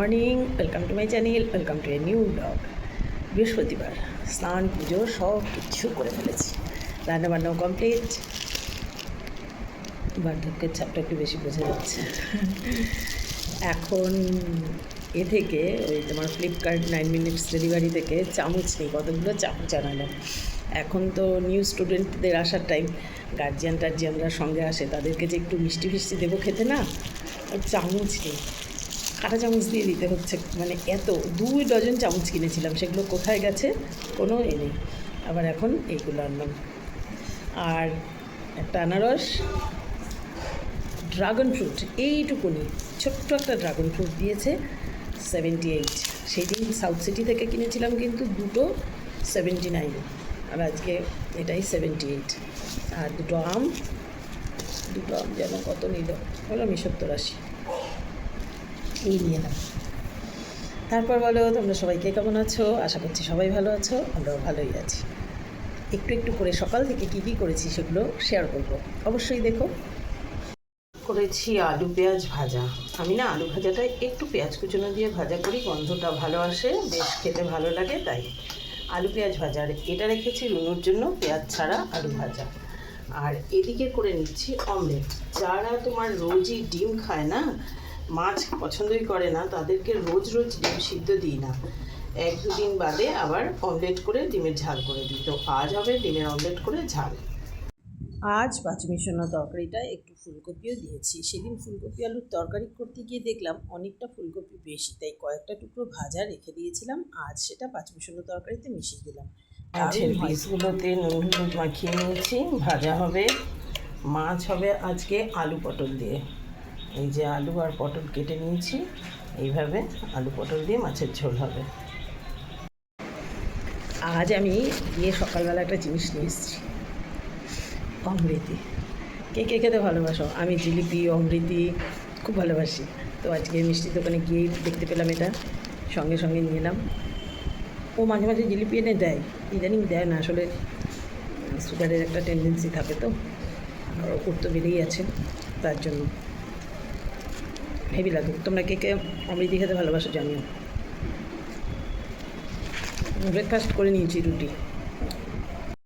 Morning welcome to my channel welcome to a new blog বৃহস্পতিবার, স্নান, পুজো, সব কিছু করে ফেলেছি। রান্নাবান্নাও কমপ্লিট বার্ধক্যের চাপটা একটু বেশি বোঝা যাচ্ছে। এখন এ থেকে ওই তোমার ফ্লিপকার্ট নাইন মিনিটস ডেলিভারি থেকে চামচ নেই, কতগুলো চামচ আনালাম। এখন তো নিউ স্টুডেন্টদের আসার টাইম গার্জিয়ান টার্জিয়ানরা সঙ্গে আসে, তাদেরকে যে একটু মিষ্টি ফিষ্টি দেবো খেতে না চামচ নেই। কাঁটা চামচ দিয়ে দিতে হচ্ছে। মানে এত দুই ডজন চামচ কিনেছিলাম, সেগুলো কোথায় গেছে? কোনো এ নেই। আবার এখন এইগুলো আনলাম। আর একটা আনারস ড্রাগন ফ্রুট এইটুকুনি। ছোট্ট একটা ড্রাগন ফ্রুট দিয়েছে সেভেন্টি এইট সেই দিন সাউথ সিটি থেকে কিনেছিলাম কিন্তু দুটো সেভেন্টি নাইন আর আজকে এটাই সেভেন্টি এইট আর দুটো আম দুটো আম যেন কত নিল? হলো আমি সত্তর আশি। এই নিয়ে এলাম তারপর বলো, তোমরা সবাইকে কেমন আছো? আশা করছি সবাই ভালো আছো, আমরাও ভালোই আছি। একটু একটু করে সকাল থেকে কী কী করেছি সেগুলো শেয়ার করব। অবশ্যই দেখো। করেছি আলু পেঁয়াজ ভাজা। আমি না আলু ভাজাটা একটু পেঁয়াজ কুচনো দিয়ে ভাজা করি, গন্ধটা ভালো আসে, বেশ খেতে ভালো লাগে, তাই। আলু পেঁয়াজ ভাজা। আর এটা রেখেছি রুনুর জন্য, পেঁয়াজ ছাড়া আলু ভাজা। আর এদিকে করে নিচ্ছি অমলেট। যারা তোমার রোজই ডিম খায় না মাছ পছন্দই করে না তাদেরকে রোজ রোজ ডিম সিদ্ধ দিই না। এক দুদিন বাদে আবার অমলেট করে ডিমের ঝাল করে দিই। তো আজ হবে ডিমের অমলেট করে ঝাল। আজ পাঁচমিশানো তরকারিটা একটু ফুলকপিও দিয়েছি। সেদিন ফুলকপি আলুর তরকারি করতে গিয়ে দেখলাম অনেকটা ফুলকপি বেশি তাই কয়েকটা টুকরো ভাজা রেখে দিয়েছিলাম। আজ সেটা পাঁচমিশানো তরকারিতে মিশিয়ে দিলাম। মাছের পিসগুলোতে নুন হলুদ মাখিয়ে নিয়েছি। ভাজা হবে মাছ হবে আজকে আলু পটল দিয়ে। এই যে আলু আর পটল কেটে নিয়েছি, এইভাবে আলু পটল দিয়ে মাছের ঝোল হবে। আজ আমি গিয়ে সকালবেলা একটা জিনিস নিয়ে এসেছি, অমৃতি। কে কে খেতে ভালোবাসো? আমি জিলিপি, অমৃতি খুব ভালোবাসি। তো আজকে মিষ্টির দোকানে গিয়েই দেখতে পেলাম এটা, সঙ্গে সঙ্গে নিয়ে এলাম। ও মাঝে মাঝে জিলিপি এনে দেয়, ইদানিং দেয় না, আসলে সুগারের একটা টেন্ডেন্সি থাকে তো, আর ওর তো বেড়েই আছে, তার জন্য। হেভি লাগে। তোমরা কে কে অমৃতি খেতে ভালোবাসো জানিও। ব্রেকফাস্ট করে নিয়েছি রুটি।